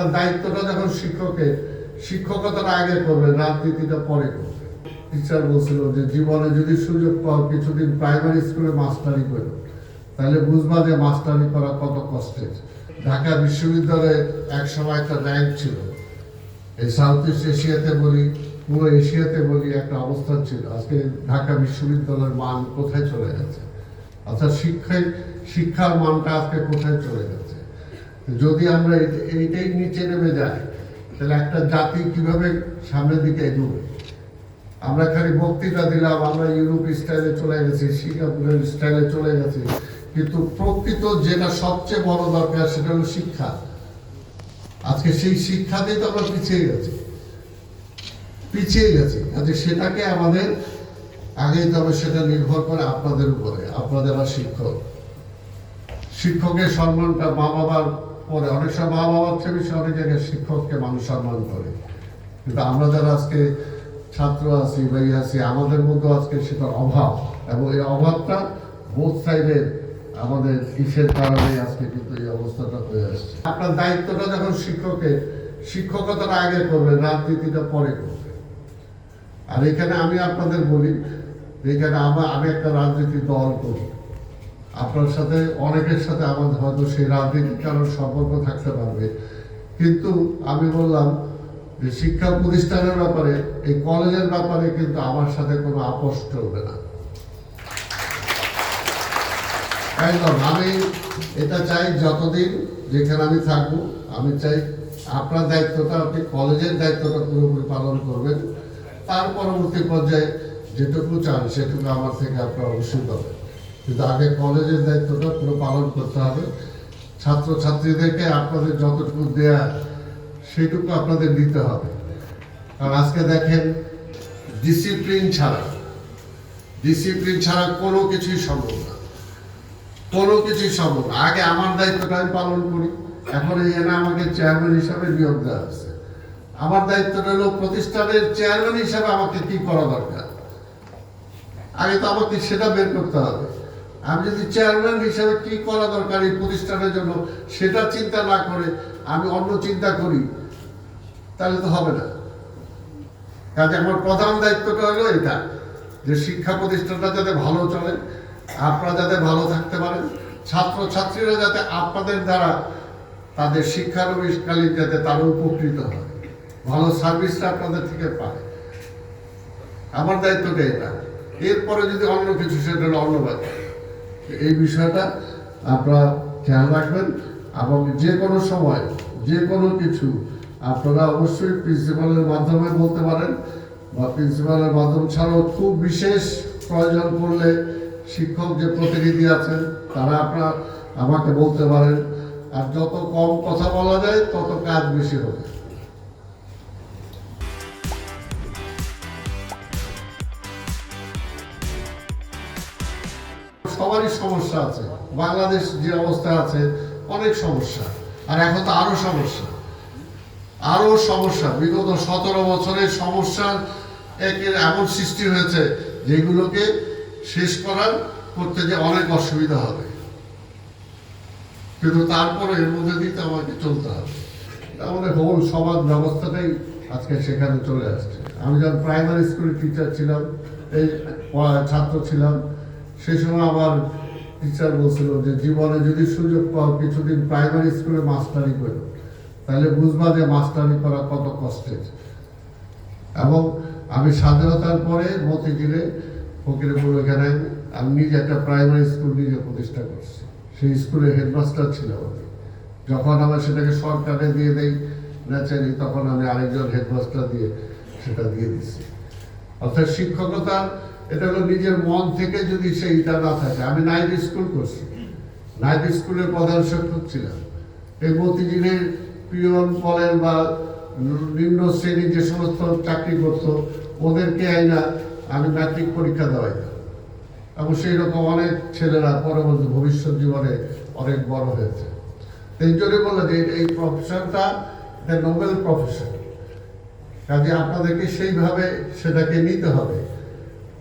আপনার দায়িত্বটা যখন শিক্ষকের শিক্ষকতাটা আগে করবেন, রাজনীতিটা পরে করবেন। টিচার বলছিল যে জীবনে যদি সুযোগ পাও, কিছুদিন প্রাইমারি স্কুলে মাস্টারি করো। তাহলে বুঝবা যে মাস্টারি করা কত কষ্টের। ঢাকা বিশ্ববিদ্যালয়ে এক সময় একটা র্যাঙ্ক ছিল। এই সাউথ ইস্ট এশিয়াতে বলি পুরো এশিয়াতে বলি একটা অবস্থান ছিল। আজকে ঢাকা বিশ্ববিদ্যালয়ের মান কোথায় চলে গেছে? অর্থাৎ শিক্ষায়, শিক্ষার মানটা আজকে কোথায় চলে গেছে? যদি আমরা এই- এইটাই নিচে নেমে যাই, তাহলে একটা জাতি কীভাবে সামনের দিকে এগোবে? আমরা খালি বক্তৃতা দিলাম, আমরা ইউরোপ স্টাইলে চলে গেছি সিঙ্গাপুরের স্টাইলে চলে গেছি, কিন্তু প্রকৃত যেটা সবচেয়ে বড় দরকার সেটা হলো শিক্ষা। আজকে সেই শিক্ষাতেই তো আমরা পিছিয়ে গেছি। পিছিয়ে গেছি। আজকে সেটাকে আমাদের আগেই তবে সেটা নির্ভর করে আপনাদের উপরে, আপনাদের আর শিক্ষক। শিক্ষকের সম্মানটা মা বাবার পরে অনেক সময় মা বাবার চেয়ে বেশি, অনেক জায়গায় শিক্ষককে মানুষ সম্মান করে। কিন্তু আমরা যারা আজকে ছাত্র আছি বা আছি, আমাদের মধ্যে আজকে সেটার অভাব। এবং এই অভাবটা বোধ সাইডের আমাদের ইসের কারণে আজকে কিন্তু এই অবস্থাটা হয়ে আসছে। আপনার দায়িত্বটা যখন শিক্ষকের শিক্ষকতাটা আগে করবে রাজনীতিটা পরে করবে আর এখানে আমি আপনাদের বলি, এখানে আমার, আমি একটা রাজনীতি দল করি। আপনার সাথে, অনেকের সাথে আমাদের হয়তো সেই রাজনীতির কারণ সম্পর্ক থাকতে পারবে। কিন্তু আমি বললাম যে শিক্ষা প্রতিষ্ঠানের ব্যাপারে, এই কলেজের ব্যাপারে কিন্তু আমার সাথে কোনো আপোষ চলবে না। আমি এটা চাই যতদিন যেখানে আমি থাকব, আমি চাই আপনার দায়িত্বটা আপনি কলেজের দায়িত্বটা পুরোপুরি পালন করবেন। তার পরবর্তী পর্যায়ে যেটুকু চান, সেটুকু আমার থেকে আপনারা অবশ্যই পাবেন কিন্তু আগে কলেজের দায়িত্বটা পুরো পালন করতে হবে। ছাত্র ছাত্রীদেরকে আপনাদের যতটুকু দেয়া সেটুকু আপনাদের দিতে হবে। কারণ আজকে দেখেন ডিসিপ্লিন ছাড়া ডিসিপ্লিন ছাড়া কোনো কিছুই সম্ভব না। কোনো কিছুই সম্ভব। আগে আমার দায়িত্বটা আমি পালন করি। এখন এই এনে আমাকে চেয়ারম্যান হিসাবে নিয়োগ দেওয়া হচ্ছে আমার দায়িত্বটা হলো প্রতিষ্ঠানের চেয়ারম্যান হিসাবে আমাকে কি করা দরকার? আগে তো আমাকে সেটা বের করতে হবে। আমি যদি চেয়ারম্যান হিসাবে কি করা দরকার এই প্রতিষ্ঠানের জন্য, সেটা চিন্তা না করে আমি অন্য চিন্তা করি, তাহলে তো হবে না। কাজে আমার প্রধান দায়িত্বটা হলো এটা, যে শিক্ষা প্রতিষ্ঠানটা যাতে ভালো চলে, আপনারা যাতে ভালো থাকতে পারেন ছাত্র ছাত্রীরা যাতে আপনাদের দ্বারা তাদের শিক্ষানবিশকালীন যাতে তারা উপকৃত হয়, ভালো সার্ভিসটা আপনাদের থেকে পায়। আমার দায়িত্বটা এটা। এরপরে যদি অন্য কিছু, সেটা হলো অন্য ব্যাপার এই বিষয়টা আপনারা খেয়াল রাখবেন এবং যে কোনো সময়, যে কোনো কিছু আপনারা অবশ্যই প্রিন্সিপালের মাধ্যমে বলতে পারেন বা প্রিন্সিপালের মাধ্যম ছাড়াও খুব বিশেষ প্রয়োজন পড়লে শিক্ষক যে প্রতিনিধি আছেন, তারা আপনার আমাকে বলতে পারেন। আর যত কম কথা বলা যায়, তত কাজ বেশি হবে। সবারই সমস্যা আছে। বাংলাদেশ যে অবস্থা আছে, অনেক সমস্যা। আর এখন তো আরও সমস্যা। আরও সমস্যা। বিগত সতেরো বছরের সমস্যার একের এমন সৃষ্টি হয়েছে যেগুলোকে শেষ করার করতে যে অনেক অসুবিধা হবে। কিন্তু তারপরে এর মধ্যে দিয়ে তো আমাকে চলতে হবে। আমাদের হোল সমাজ ব্যবস্থাটাই আজকে সেখানে চলে আসছে। আমি যখন প্রাইমারি স্কুলের টিচার ছিলাম, এই ছাত্র ছিলাম সেই সময় আমার টিচার বলছিল যে জীবনে যদি সুযোগ পাও কিছুদিন প্রাইমারি স্কুলে মাস্টারি করো। তাহলে বুঝবা যে মাস্টারি করা কত কষ্টের। এবং আমি স্বাধীনতার পরে মতিঝিলে ফকিরপুর এখানে আমি নিজে একটা প্রাইমারি স্কুল নিজে প্রতিষ্ঠা করছি। সেই স্কুলের হেডমাস্টার ছিল আমি। যখন আমার সেটাকে সরকারে দিয়ে দেই ন্যাচারি তখন আমি আরেকজন হেডমাস্টার দিয়ে সেটা দিয়ে দিচ্ছি অর্থাৎ শিক্ষকতা এটা হলো নিজের মন থেকে যদি সেইটা না থাকে। আমি নাইট স্কুল করছি। নাইট স্কুলের প্রধান শিক্ষক ছিলাম। এই মতিঝিলের পিয়ন বলেন বা নিম্ন শ্রেণির যে সমস্ত চাকরি করতো, ওদেরকে আইনা আমি ম্যাট্রিক পরীক্ষা দেওয়াই। না এবং সেই রকম অনেক ছেলেরা পরবর্তী ভবিষ্যৎ জীবনে অনেক বড় হয়েছে। এই জন্য বলল যে এই প্রফেশনটা এটা নোবেল প্রফেশন কাজে আপনাদেরকে সেইভাবে সেটাকে নিতে হবে।